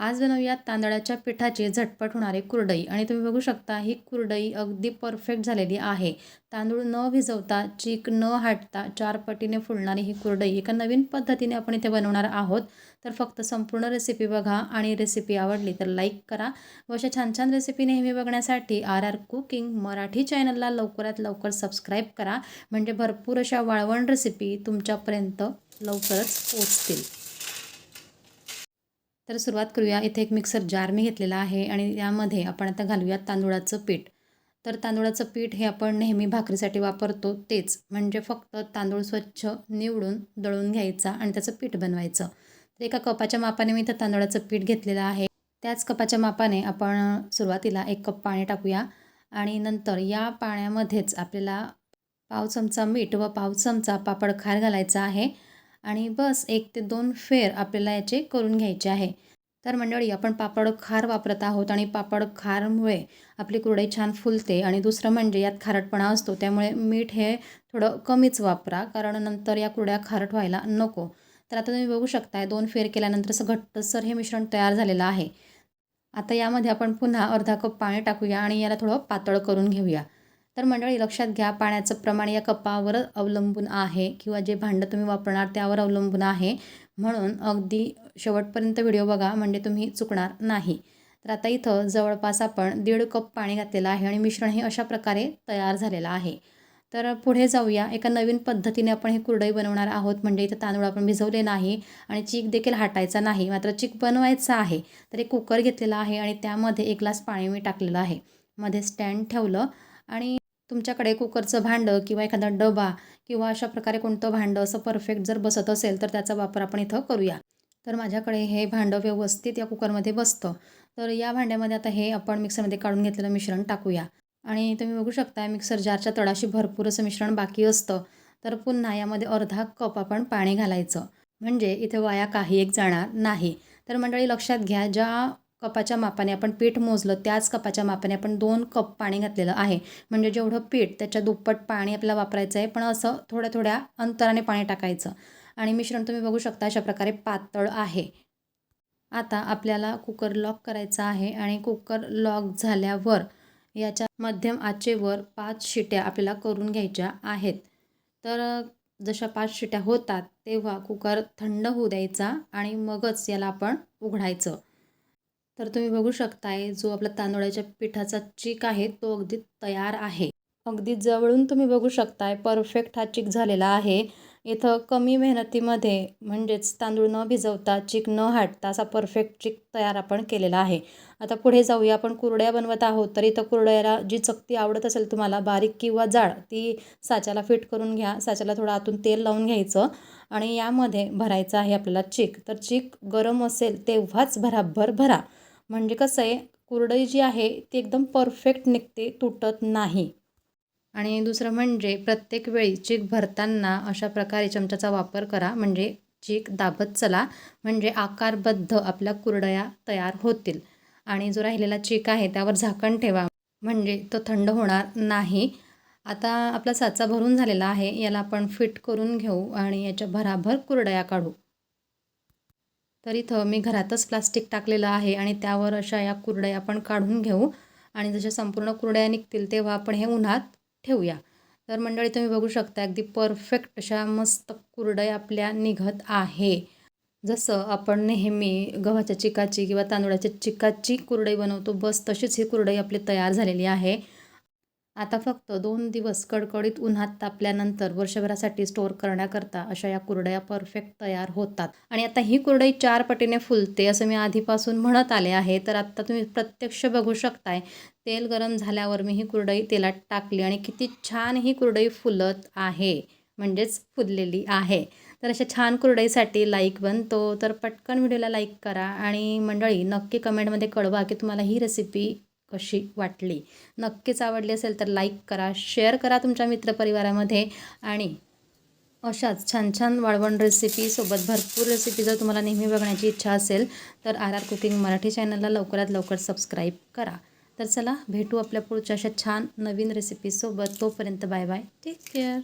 आज बनवूयात तांदळाच्या पिठाची झटपट होणारे कुरडई. आणि तुम्ही बघू शकता ही कुरडई अगदी परफेक्ट झालेली आहे. तांदूळ न भिजवता चीक न हाटता चार पटीने फुलणारी ही कुरडई एका नवीन पद्धतीने आपण इथे बनवणार आहोत. तर फक्त संपूर्ण रेसिपी बघा आणि रेसिपी आवडली तर लाईक करा. व अशा छान छान रेसिपी नेहमी बघण्यासाठी आर आर कुकिंग मराठी चॅनलला लवकरात लवकर सबस्क्राईब करा. म्हणजे भरपूर अशा वाळवण रेसिपी तुमच्यापर्यंत लवकरच पोचतील. तर सुरुवात करूया. इथे एक मिक्सर जार मी घेतलेला आहे आणि यामध्ये आपण आता घालूया तांदूळाचं पीठ. तर तांदूळाचं पीठ हे आपण नेहमी भाकरीसाठी वापरतो. तेच म्हणजे फक्त तांदूळ स्वच्छ निवडून दळून घ्यायचा आणि त्याचं पीठ बनवायचं. तर एका कपाच्या मापाने मी इथं तांदूळाचं पीठ घेतलेलं आहे. त्याच कपाच्या मापाने आपण सुरुवातीला एक कप पाणी टाकूया आणि नंतर या पाण्यामध्येच आपल्याला पाव चमचा मीठ व पाव चमचा पापड खार घालायचा आहे. आणि बस एक ते दोन फेर आपल्याला याचे करून घ्यायचे आहे. तर मंडळी आपण पापड खार वापरत आहोत आणि पापड खारमुळे आपली कुरडई छान फुलते आणि दुसरं म्हणजे यात खारटपणा असतो त्यामुळे मीठ हे थोडं कमीच वापरा कारण नंतर या कुरड्या खारट व्हायला नको. तर आता तुम्ही बघू शकताय दोन फेर केल्यानंतर असं घट्टसर हे मिश्रण तयार झालेलं आहे. आता यामध्ये आपण पुन्हा अर्धा कप पाणी टाकूया आणि याला थोडं पातळ करून घेऊया. तर मंडळी लक्षात घ्या पाण्याचं प्रमाण या कपावर अवलंबून आहे किंवा जे भांडं तुम्ही वापरणार त्यावर अवलंबून आहे. म्हणून अगदी शेवटपर्यंत व्हिडिओ बघा म्हणजे तुम्ही चुकणार नाही. तर आता इथं जवळपास आपण दीड कप पाणी घातलेलं आहे आणि मिश्रण हे अशा प्रकारे तयार झालेलं आहे. तर पुढे जाऊया. एका नवीन पद्धतीने आपण हे कुरडई बनवणार आहोत. म्हणजे इथं तांदूळ आपण भिजवले नाही आणि चीक देखील हाटायचा नाही मात्र चीक बनवायचा आहे. तर एक कुकर घेतलेला आहे आणि त्यामध्ये एक ग्लास पाणी मी टाकलेलं आहे. मध्ये स्टँड ठेवलं आणि तुमच्याकडे कुकरचं भांडं किंवा एखादा डबा किंवा अशा प्रकारे कोणतं भांडं असं परफेक्ट जर बसत असेल तर त्याचा वापर आपण इथं करूया. तर माझ्याकडे हे भांडं व्यवस्थित या कुकरमध्ये बसतं. तर या भांड्यामध्ये आता हे आपण मिक्सरमध्ये काढून घेतलेलं मिश्रण टाकूया. आणि तुम्ही बघू शकता मिक्सर जारच्या तळाशी भरपूर असं मिश्रण बाकी असतं. तर पुन्हा यामध्ये अर्धा कप आपण पाणी घालायचं. म्हणजे इथे वाया काही एक जाणार नाही. तर मंडळी लक्षात घ्या ज्या कपाच्या मापाने आपण पीठ मोजलं त्याच कपाच्या मापाने आपण दोन कप पाणी घातलेलं आहे. म्हणजे जेवढं पीठ त्याच्या दुप्पट पाणी आपल्याला वापरायचं आहे पण असं थोड्या थोड्या अंतराने पाणी टाकायचं. आणि मिश्रण तुम्ही बघू शकता अशा प्रकारे पातळ आहे. आता आपल्याला कुकर लॉक करायचा आहे आणि कुकर लॉक झाल्यावर याच्या मध्यम आचेवर पाच शिट्या आपल्याला करून घ्यायच्या आहेत. तर जशा पाच शिट्या होतात तेव्हा कुकर थंड होऊ द्यायचा आणि मगच याला आपण उघडायचं. तर तुम्ही बघू शकताय जो आपला तांदळाच्या पिठाचा चीक आहे तो अगदी तयार आहे. अगदी जवळून तुम्ही बघू शकताय परफेक्ट हा चीक झालेला आहे. इथं कमी मेहनतीमध्ये म्हणजेच तांदूळ न भिजवता चिक न हाटता असा परफेक्ट चिक तयार आपण केलेला आहे. आता पुढे जाऊया आपण कुरड्या बनवत आहोत तर इथं कुरड्याला जी चकती आवडत असेल तुम्हाला बारीक किंवा जाड ती साच्याला फिट करून घ्या. साच्याला थोडं आतून तेल लावून घ्यायचं आणि यामध्ये भरायचं आहे आपल्याला चिक. तर चिक गरम असेल तेव्हाच भराभर भरा. म्हणजे कसं आहे कुरडई जी आहे ती एकदम परफेक्ट निघते तुटत नाही. आणि दुसरं म्हणजे प्रत्येक वेळी चीक भरताना अशा प्रकारे चमच्याचा वापर करा. म्हणजे चीक दाबत चला. म्हणजे आकारबद्ध आपल्या कुरडया तयार होतील. आणि जो राहिलेला चीक आहे त्यावर झाकण ठेवा. म्हणजे तो थंड होणार नाही. आता आपला साचा भरून झालेला आहे. याला आपण फिट करून घेऊ आणि याच्या भराभर कुरडया काढू. तर इथं मी घरातच प्लास्टिक टाकलेलं आहे आणि त्यावर अशा या कुरड्या आपण काढून घेऊ. आणि जशा संपूर्ण कुरड्या निघतील तेव्हा आपण हे उन्हात ठेवूया. तर मंडळी तुम्ही बघू शकता अगदी परफेक्ट अशा मस्त कुरड्या आपल्या निघत आहे. जसं आपण नेहमी गव्हाच्या चिकाची किंवा तांदूळाच्या चिकाची कुरडई बनवतो बस तशीच ही कुरडई आपली तयार झालेली आहे. आता फक्त दोन दिवस कडकडीत उन्हात तापल्यानंतर वर्षभरासाठी स्टोअर करण्याकरता अशा या कुरडया परफेक्ट तयार होतात. आणि आता ही कुरडई चार पटीने फुलते असं मी आधीपासून म्हणत आले आहे. तर आत्ता तुम्ही प्रत्यक्ष बघू शकताय तेल गरम झाल्यावर मी ही कुरडई तेलात टाकली आणि किती छान ही कुरडई फुलत आहे म्हणजेच फुललेली आहे. तर अशा छान कुरडईसाठी लाईक बनतो. तर पटकन व्हिडिओला लाईक करा आणि मंडळी नक्की कमेंटमध्ये कळवा की तुम्हाला ही रेसिपी कशी वाटली? नक्कीच आवडली असेल तर लाईक करा शेअर करा तुमच्या मित्रपरिवारामध्ये आणि अशाच छान छान वाळवण रेसिपीसोबत भरपूर रेसिपी जर तुम्हाला नेहमी बघण्याची इच्छा असेल तर आर आर कुकिंग मराठी चॅनलला लवकरात लवकर सबस्क्राईब करा. तर चला भेटू आपल्या पुढच्या अशा छान नवीन रेसिपीसोबत तोपर्यंत बाय बाय टेक केअर